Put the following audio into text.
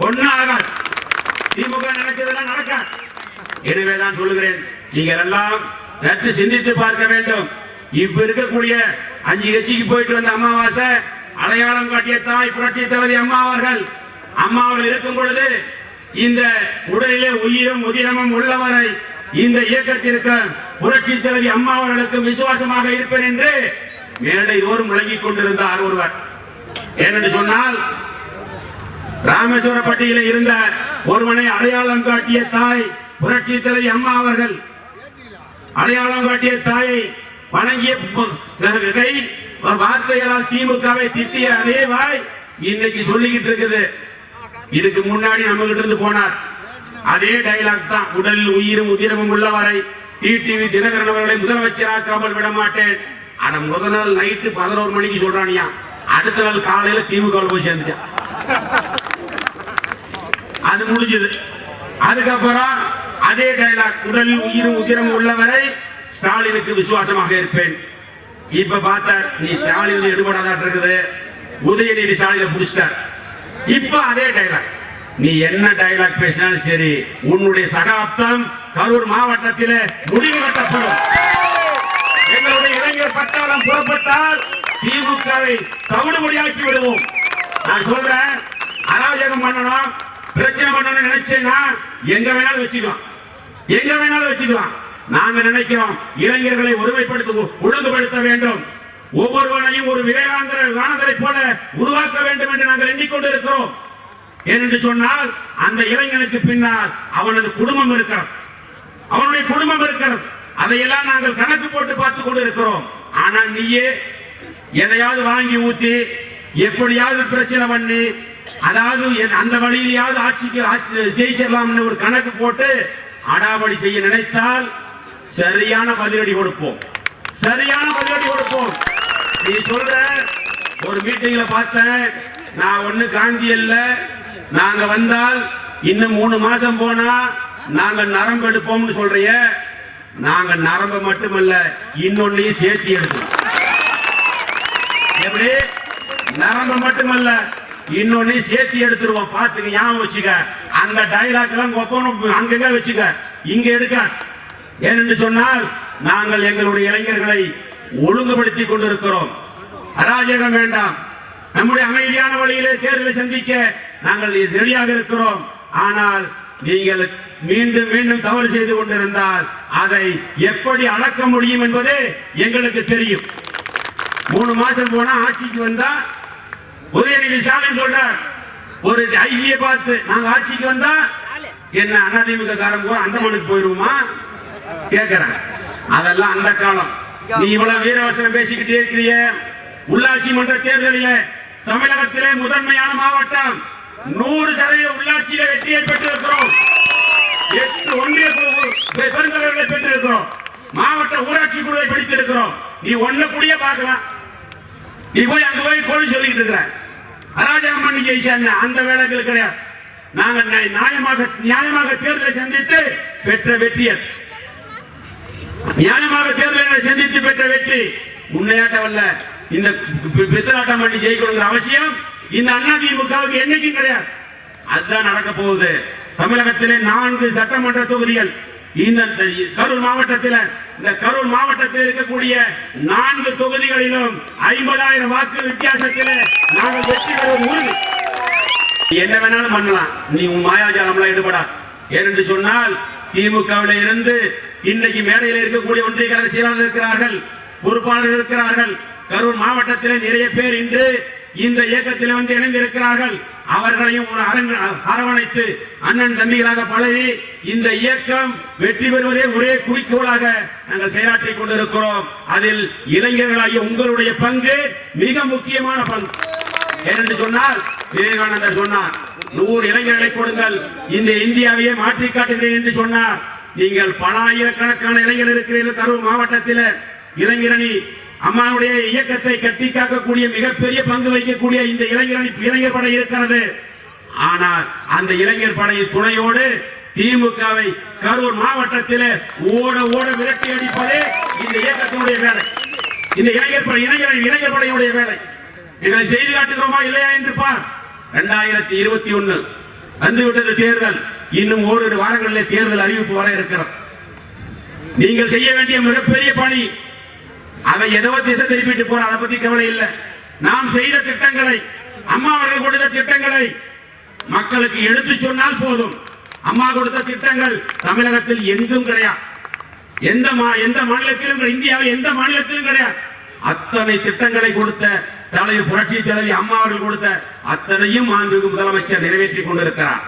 ஒன்னும் ஆகாது திமுக நினைச்சதெல்லாம் எனவே எனவேதான் சொல்லுகிறேன் நீங்கள் எல்லாம் சற்று சிந்தித்து பார்க்க வேண்டும். இப்ப இருக்கக்கூடிய அஞ்சு கட்சிக்கு போயிட்டு வந்த அமாவாசை அடையாளம் காட்டிய தாய் புரட்சி தலைவி அம்மா அவர்கள் அம்மா அவர்கள் இருக்கும் பொழுது இந்த உடலிலே உயிரும் உதிரமும் உள்ளவரை இந்த இயக்கத்திற்கு புரட்சி தலைவி அம்மா அவர்களுக்கு விசுவாசமாக இருப்பேன் என்று மேடை தோறும் முழங்கிக் கொண்டிருந்தார் ஒருவர். ஏனென்று சொன்னால் ராமேஸ்வரப்பட்டியில இருந்த ஒருவனை அடையாளம் காட்டிய தாய் புரட்சி தலைவி அம்மா அவர்கள். அடையாளம் காட்டிய தாயை வணங்கிய கை வார்த்தைகளால் திமுகவை திட்டிய அதே வாய் இன்னைக்கு சொல்லிக்கிட்டு இருக்குது. இதுக்கு முன்னாடி நம்ம கிட்ட இருந்து போனார். அதே டைலாக் தான். உடலில் உயிரும் உதிரமும் உள்ளவரை டிடிவி தினகரன் அவர்களை முதலமைச்சராக்காமல் விட மாட்டேன். அதை முதல் நாள் நைட்டு பதினோரு மணிக்கு சொல்றானியா அடுத்த நாள் காலையில திமுக போய் சேர்ந்துட்டான். அது முடிஞ்சது. அதுக்கப்புறம் அதே டைலாக் உடலில் உயிரும் உதிரம் உள்ளவரை ஸ்டாலினுக்கு விசுவாசமாக இருப்பேன். இப்ப பார்த்த நீ ஸ்டாலின் எடுபடாதான் இருக்குது. உதயநிதி ஸ்டாலினை புடிச்சிட்ட இப்ப அதே டைலாக் நீ என்ன டைலாக் பேசினாலும் சரி உன்னுடைய சகாப்தம் கரூர் மாவட்டத்திலே முடிவு கட்டப்படும். எங்களுடைய இளைஞர் பட்டாளம் புறப்பட்டால் திமுகவை தவிடுபடியாக்கி விடுவோம். நான் சொல்றேன். அராஜகம் பண்ணணும் பிரச்சனை பண்ணணும்னு நினைச்சேன்னா எங்க வேணாலும் வச்சுக்கலாம். எங்க வேணாலும் வச்சுக்கலாம். நாங்க நினைக்கிறோம் இளைஞர்களை ஒருமைப்படுத்த ஒழுங்குபடுத்த வேண்டும். ஒவ்வொருவனையும் ஒரு விவேகானந்தர வானந்தரை போல உருவாக்க வேண்டும் என்று நாங்கள் எண்ணிக்கொண்டிருக்கிறோம். ஏனென்று சொன்னால் அந்த இளைஞனுக்கு பின்னால் அவனது குடும்பம் இருக்கிறது. அவனுடைய குடும்பம் இருக்கிறது. அதையெல்லாம் நாங்கள் கணக்கு போட்டு பார்த்து கொண்டு இருக்கிறோம் நீயே எதையாவது வாங்கி ஊத்தி எப்படியாவது பிரச்சனை பண்ணி அதாவது அந்த வழியிலேயாவது ஆட்சிக்கு ஆட்சி- ஜெயிச்சிடலாம்னு ஒரு கணக்கு போட்டு அடாவடி செய்ய நினைத்தால் சரியான பதிலடி கொடுப்போம். சரியான பதிலடி கொடுப்போம். நீ சொல்ற ஒரு மீட்டிங்ல பார்த்தேன் நான் ஒண்ணு காந்தி இல்ல நாங்க வந்தால் இன்னும் மூணு மாசம் போனா நாங்க நரம்பு எடுப்போம்னு சொல்றிய நாங்க நரம்பு மட்டுமல்ல இன்னொன்னையும் சேர்த்து எடுப்போம் எப்படி? நரம்பு மட்டுமல்ல இன்னொன்னு சேர்த்து எடுத்துருவோம். பாத்துக்க ஞாபகம் வச்சுக்க. அந்த டைலாக் எல்லாம் ஒப்பனும் அங்கங்க வச்சுக்க. இங்க எடுக்க. ஏனென்று சொன்னால் நாங்கள் எங்களுடைய இளைஞர்களை ஒழுங்குபடுத்தி கொண்டிருக்கிறோம். அராஜகம் வேண்டாம். நம்முடைய அமைதியான வழியிலே தேர்தலை சந்திக்க நாங்கள் ரெடியாக இருக்கிறோம். ஆனால் நீங்கள் மீண்டும் மீண்டும் தவறு செய்து கொண்டிருந்தால் அதை எப்படி அளக்க முடியும் என்பது எங்களுக்கு தெரியும். மூணு மாசம் போனா ஆட்சிக்கு வந்தா உதயநிதி ஸ்டாலின் சொல்றார் ஒரு ஐசியை பார்த்து நாங்க ஆட்சிக்கு வந்தா என்ன அதிமுக காரம் கூட அந்தமானுக்கு போயிருவோமா? கேக்குறேன் அதெல்லாம் அந்த காலம். நீ இவ்வளவு வீரவசனம் பேசிக்கிட்டே இருக்கிறிய. உள்ளாட்சி மன்ற தேர்தலில் தமிழகத்திலே முதன்மையான மாவட்டம். நூறு சதவீத உள்ளாட்சியில வெற்றியை பெற்றிருக்கிறோம். எட்டு ஒன்றிய குழு பெ- பெற்றிருக்கிறோம். மாவட்ட ஊராட்சி குழுவை பிடித்திருக்கிறோம். நீ ஒன்ன கூடிய பார்க்கலாம். நீ போய் அங்க போய் கோழி சொல்லிட்டு இருக்கிற. அராஜகம் பண்ணி ஜெயிச்சாங்க அந்த வேலைகள் கிடையாது. நாங்க நியாயமாக நியாயமாக தேர்தலை சந்தித்து பெற்ற வெற்றி அது. நியாயமாக தேர்தலை சந்தித்து பெற்ற வெற்றி. உண்மையாட்டவல்ல இந்த பித்தலாட்டம் பண்ணி ஜெயிக்கணுங்கிற அவசியம் இந்த அதிமுகவுக்கு என்னைக்கும் கிடையாது. அதுதான் நடக்க போகுது. தமிழகத்திலே நான்கு சட்டமன்ற தொகுதிகள் இந்த கரூர் மாவட்டத்தில் இந்த கரூர் மாவட்டத்தில் இருக்கக்கூடிய நான்கு தொகுதிகளிலும் ஐம்பதாயிரம் வாக்கு வித்தியாசத்தில் நாங்கள் வெற்றி பெறுவது உறுதி என்ன வேணாலும் பண்ணலாம். நீ உன் மாயாஜாலம்லாம் ஈடுபடா. ஏனென்று சொன்னால் திமுகவில் இருந்து இன்னைக்கு மேடையில் இருக்கக்கூடிய ஒன்றிய கழக செயலாளர் இருக்கிறார்கள் பொறுப்பாளர்கள் இருக்கிறார்கள். கரூர் மாவட்டத்தில் நிறைய பேர் இன்று இந்த இயக்கத்தில் வந்து இணைந்திருக்கிறார்கள். அவர்களையும் ஒரு அரங்க அரவணைத்து அண்ணன் தம்பிகளாக பழகி இந்த இயக்கம் வெற்றி பெறுவதே ஒரே குறிக்கோளாக நாங்கள் செயலாற்றிக் கொண்டிருக்கிறோம். அதில் இளைஞர்களாகிய உங்களுடைய பங்கு மிக முக்கியமான பங்கு. ஏனென்று சொன்னால் விவேகானந்தர் சொன்னார் நூறு இளைஞர்களை கொடுங்கள். இந்த இந்தியாவையே மாற்றி காட்டுகிறேன் என்று சொன்னார். நீங்கள் பல ஆயிரக்கணக்கான இளைஞர் இருக்கிறீர்கள் கரூர் மாவட்டத்தில். இளைஞரணி அம்மாவுடைய இயக்கத்தை கட்டி காக்கக்கூடிய மிகப்பெரிய பங்கு வகிக்கக்கூடிய இந்த இளைஞரணி இளைஞர் படை இருக்கிறது. ஆனால் அந்த இளைஞர் படையின் துணையோடு திமுகவை கரூர் மாவட்டத்தில் ஓட ஓட விரட்டி அடிப்பதே இந்த இயக்கத்தினுடைய வேலை. இந்த இளைஞர் படை இளைஞர் இளைஞர் படையுடைய வேலை. எங்களை செய்து காட்டுகிறோமா இல்லையா என்று பார். இரண்டாயிரத்தி இருபத்தி ஒண்ணு வந்துவிட்டது தேர்தல். இன்னும் ஓரிரு வாரங்களிலே தேர்தல் அறிவிப்பு வர இருக்கிறோம் நீங்கள் செய்ய வேண்டிய மிகப்பெரிய பணி அதை ஏதோ திசை திருப்பிட்டு போற அதை பத்தி கவலை இல்லை. நாம் செய்த திட்டங்களை அம்மா அவர்கள் கொடுத்த திட்டங்களை மக்களுக்கு எடுத்து சொன்னால் போதும். அம்மா கொடுத்த திட்டங்கள் தமிழகத்தில் எங்கும் கிடையாது. எந்த மா எந்த மாநிலத்திலும் இந்தியாவில் எந்த மாநிலத்திலும் கிடையாது. அத்தனை திட்டங்களை கொடுத்த தலைவர் புரட்சி தலைவி அம்மா அவர்கள் கொடுத்த அத்தனையும் ஆண்டு முதலமைச்சர் நிறைவேற்றிக் கொண்டிருக்கிறார்.